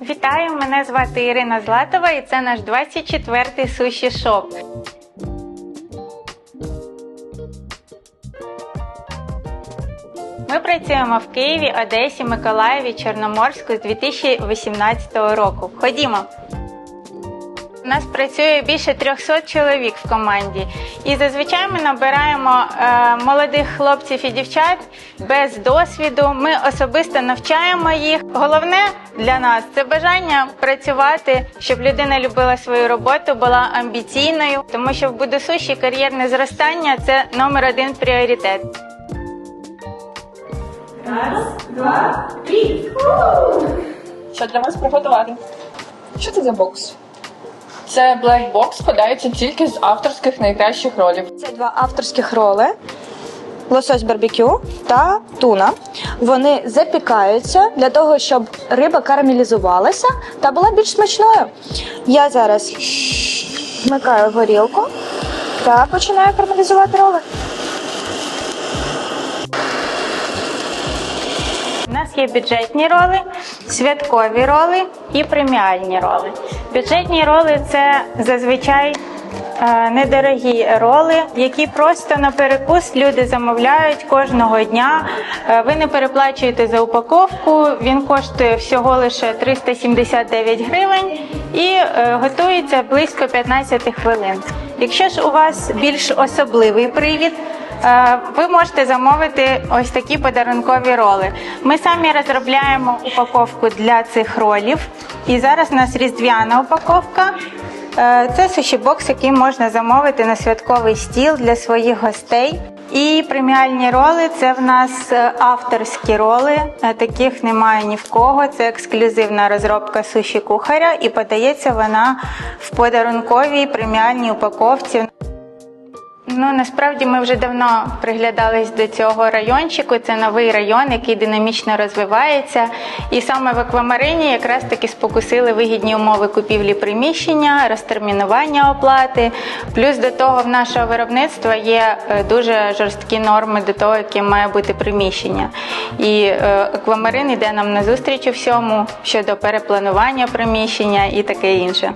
Вітаю, мене звати Ірина Златова і це наш 24-й суші шоп. Ми працюємо в Києві, Одесі, Миколаєві, Чорноморську з 2018 року. Ходімо. У нас працює більше 300 чоловік в команді, і зазвичай ми набираємо е, молодих хлопців і дівчат без досвіду. Ми особисто навчаємо їх. Головне для нас це бажання працювати, щоб людина любила свою роботу, була амбіційною, тому що в Будусуші кар'єрне зростання це номер один пріоритет. Раз, два, три. Що для вас приготувати? Що це за бокс? Це Black Box складається тільки з авторських найкращих ролів. Це два авторських роли. Лосось барбекю та туна. Вони запікаються для того, щоб риба карамелізувалася та була більш смачною. Я зараз вмикаю горілку та починаю карамелізувати роли. Нас є бюджетні роли, святкові роли і преміальні роли. Бюджетні роли це зазвичай е, недорогі роли, які просто на перекус люди замовляють кожного дня. Е, Ви не переплачуєте за упаковку, він коштує всього лише 379 гривень і е, готується близько 15 хвилин. Якщо ж у вас більш особливий привід, Ви можете замовити ось такі подарункові роли. Ми самі розробляємо упаковку для цих ролів. І зараз у нас різдвяна упаковка. Е, Це суші-бокс, який можна замовити на святковий стіл для своїх гостей. І преміальні роли це в нас е, авторські роли. Е, Таких немає ні в кого. Це ексклюзивна розробка суші кухаря, і подається вона в подарунковій преміальній упаковці. Ну насправді ми вже давно приглядались до цього райончику. Це новий район, який динамічно розвивається. І саме в аквамарині якраз таки спокусили вигідні умови купівлі приміщення, розтермінування оплати. Плюс до того в нашого виробництва є е, дуже жорсткі норми до того, яким має бути приміщення. І е, аквамарин йде нам на зустріч у всьому щодо перепланування приміщення і таке інше.